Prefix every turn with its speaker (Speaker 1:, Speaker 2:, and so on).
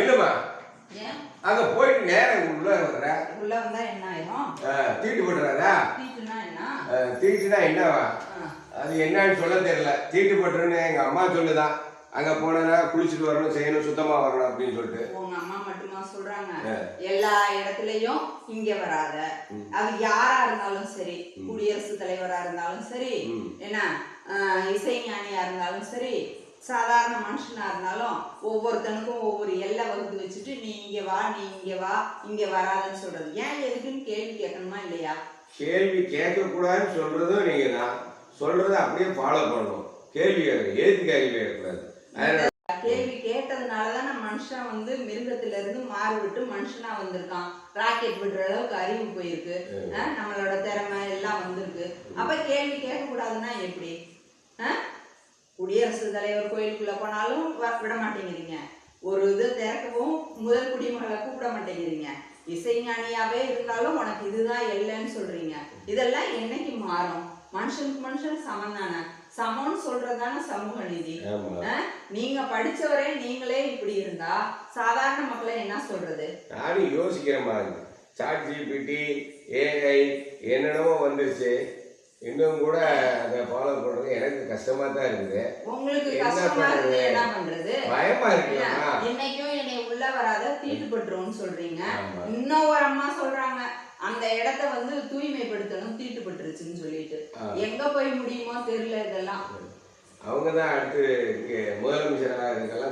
Speaker 1: ஏன்?
Speaker 2: அங்க போயிட்டு நேரம் உள்ள வர்ற.
Speaker 1: உள்ள வந்தா என்ன ஆயிரும்?
Speaker 2: தீட்டு போட்டுறாதா
Speaker 1: தீட்டுனா என்ன?
Speaker 2: தீட்டுனா என்னவா? அது என்னன்னு சொல்ல தெரியல. தீட்டு போட்டுருன்னு எங்க அம்மா சொல்லுதான் அங்க போனா குளிச்சுட்டு வரணும் செய்யணும் சுத்தமா வரணும் அப்படின்னு சொல்லிட்டு.
Speaker 1: உங்க அம்மா மட்டுமா சொல்றாங்க. எல்லா இடத்துலயும் இங்க வராத. அது யாரா இருந்தாலும் சரி குடியரசுத் தலைவரா இருந்தாலும் சரி. என்ன ஆஹ், இசைஞானியா இருந்தாலும் சரி சாதாரண மனுஷனா இருந்தாலும் ஒவ்வொருத்தனுக்கும் ஒவ்வொரு நீ இங்க வா நீ இங்க வா இங்க வராதன்னு சொல்றது. ஏன் எதுக்குன்னு கேள்வி கேட்கணுமா இல்லையா?
Speaker 2: கேள்வி கேட்க கூடாதுன்னு சொல்றதும் நீங்க தான் சொல்றதை அப்படியே ஃபாலோ பண்ணணும். கேள்வி கேட்க கேள்வி கேட்கக்கூடாது.
Speaker 1: கேள்வி கேட்டதுனாலதான் மனுஷன் வந்து மிருகத்துல இருந்து மாறுபட்டு மனுஷனா வந்திருக்கான். ராக்கெட் விடுற அளவுக்கு அறிவு போயிருக்கு. நம்மளோட திறமை எல்லாம் வந்திருக்கு. அப்ப கேள்வி கேட்க கூடாதுன்னா எப்படி? அஹ்? குடியரசுத் தலைவர் கோயிலுக்குள்ள போனாலும் விட மாட்டேங்கிறீங்க. ஒரு இது திறக்கவும் முதல் குடிமகளை கூப்பிட மாட்டேங்கிறீங்க. இசைஞானியாவே இருந்தாலும் உனக்கு இதுதான் இல்லைன்னு சொல்றீங்க. இதெல்லாம் என்னைக்கு மாறும்? மனுஷனுக்கு மனுஷன் சமம் தானே. சமம்னு சொல்றதுதானே சமூக நீதி? நீங்க படிச்சவரே நீங்களே இப்படி இருந்தா சாதாரண மக்களை என்ன சொல்றது?
Speaker 2: நானும் யோசிக்கிற மாதிரி சாட் ஜிபிடி ஏஐ என்னென்னமோ வந்துருச்சு. இன்னும் கூட அதை ஃபாலோ பண்றது எனக்கு கஷ்டமா தான் இருக்குது
Speaker 1: உங்களுக்கு கஷ்டமா
Speaker 2: பண்றது?
Speaker 1: என்ன பண்றது
Speaker 2: பயமா இருக்குல்லம்மா
Speaker 1: என்னைக்கும் என்னை உள்ள வராத தீட்டுப்பட்டுரும்னு சொல்றீங்க. இன்னும் ஒரு அம்மா சொல்றாங்க அந்த இடத்த வந்து தூய்மைப்படுத்தணும் தீட்டுப்பட்டுருச்சுன்னு சொல்லிட்டு. எங்க போய் முடியுமோ தெரியல இதெல்லாம்
Speaker 2: அவங்க தான் அடுத்து இங்கே முதலமைச்சராக இருக்கலாம்